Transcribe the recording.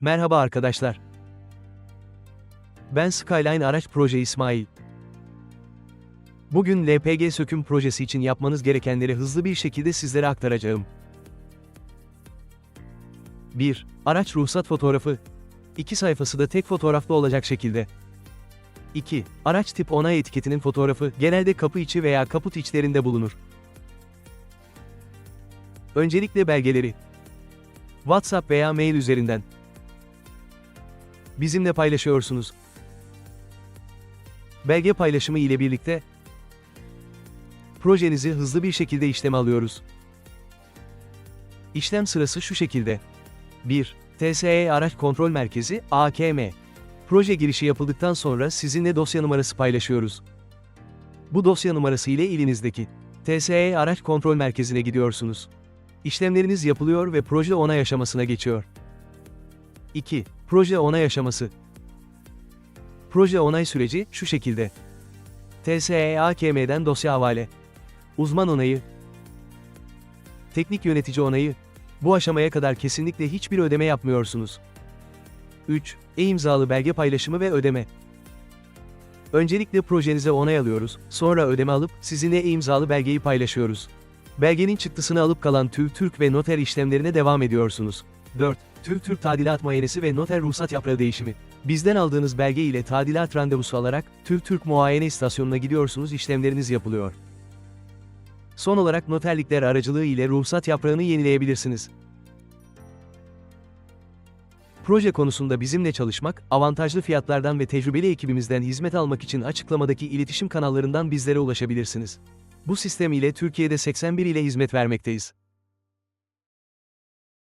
Merhaba arkadaşlar. Ben Skyline Araç Proje İsmail. Bugün LPG söküm projesi için yapmanız gerekenleri hızlı bir şekilde sizlere aktaracağım. 1. Araç ruhsat fotoğrafı. 2 sayfası da tek fotoğraflı olacak şekilde. 2. Araç tip onay etiketinin fotoğrafı genelde kapı içi veya kaput içlerinde bulunur. Öncelikle belgeleri. WhatsApp veya mail üzerinden bizimle paylaşıyorsunuz. Belge paylaşımı ile birlikte projenizi hızlı bir şekilde işleme alıyoruz. İşlem sırası şu şekilde. 1. TSE Araç Kontrol Merkezi AKM. Proje girişi yapıldıktan sonra sizinle dosya numarası paylaşıyoruz. Bu dosya numarası ile ilinizdeki TSE Araç Kontrol Merkezi'ne gidiyorsunuz. İşlemleriniz yapılıyor ve proje onay aşamasına geçiyor. 2. Proje onay aşaması. Proje onay süreci şu şekilde. TSE AKM'den dosya havale. Uzman onayı. Teknik yönetici onayı. Bu aşamaya kadar kesinlikle hiçbir ödeme yapmıyorsunuz. 3. E-imzalı belge paylaşımı ve ödeme. Öncelikle projenize onay alıyoruz, sonra ödeme alıp sizinle e-imzalı belgeyi paylaşıyoruz. Belgenin çıktısını alıp kalan TÜV Türk ve noter işlemlerine devam ediyorsunuz. 4. TÜV Türk tadilat muayenesi ve noter ruhsat yaprağı değişimi. Bizden aldığınız belge ile tadilat randevusu alarak TÜV Türk muayene istasyonuna gidiyorsunuz işlemleriniz yapılıyor. Son olarak noterlikler aracılığı ile ruhsat yaprağını yenileyebilirsiniz. Proje konusunda bizimle çalışmak, avantajlı fiyatlardan ve tecrübeli ekibimizden hizmet almak için açıklamadaki iletişim kanallarından bizlere ulaşabilirsiniz. Bu sistem ile Türkiye'de 81 ile hizmet vermekteyiz.